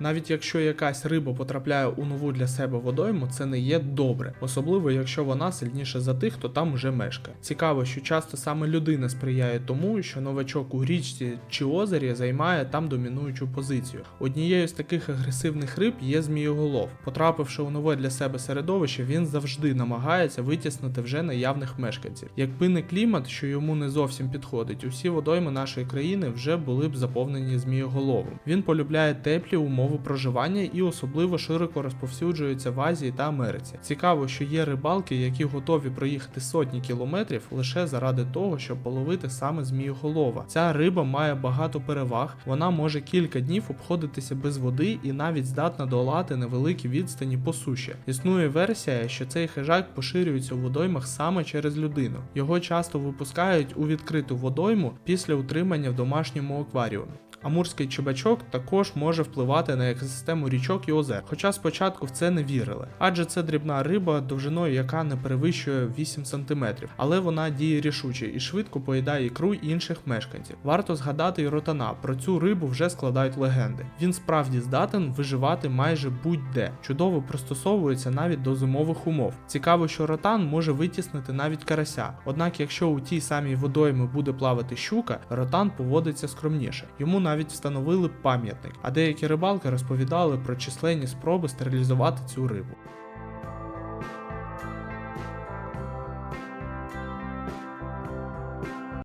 Навіть якщо якась риба потрапляє у нову для себе водойму, це не є добре, особливо якщо вона сильніша за тих, хто там уже мешкає. Цікаво, що часто саме людина сприяє тому, що новачок у річці чи озері займає там домінуючу позицію. Однією з таких агресивних риб є змієголов. Потрапивши у нове для себе середовище, він завжди намагається витіснити вже наявних мешканців. Якби не клімат, що йому не зовсім підходить, усі водойми нашої країни вже були б заповнені змієголовом. Він полюбляє теплі умови проживання і особливо широко розповсюджується в Азії та Америці. Цікаво, що є рибалки, які готові проїхати сотні кілометрів лише заради того, щоб половити саме змієголова. Ця риба має багато переваг, вона може кілька днів обходитися без води і навіть здатна долати невеликі відстані по суші. Існує версія, що цей хижак поширюється у водоймах саме через людину. Його часто випускають у відкриту водойму після утримання в домашньому акваріумі. Амурський чубачок також може впливати на екосистему річок і озер, хоча спочатку в це не вірили, адже це дрібна риба, довжиною яка не перевищує 8 см, але вона діє рішуче і швидко поїдає ікру інших мешканців. Варто згадати і ротана. Про цю рибу вже складають легенди. Він справді здатен виживати майже будь-де, чудово пристосовується навіть до зимових умов. Цікаво, що ротан може витіснити навіть карася. Однак, якщо у тій самій водоймі буде плавати щука, ротан поводиться скромніше. Йому навіть встановили пам'ятник, а деякі рибалки розповідали про численні спроби стерилізувати цю рибу.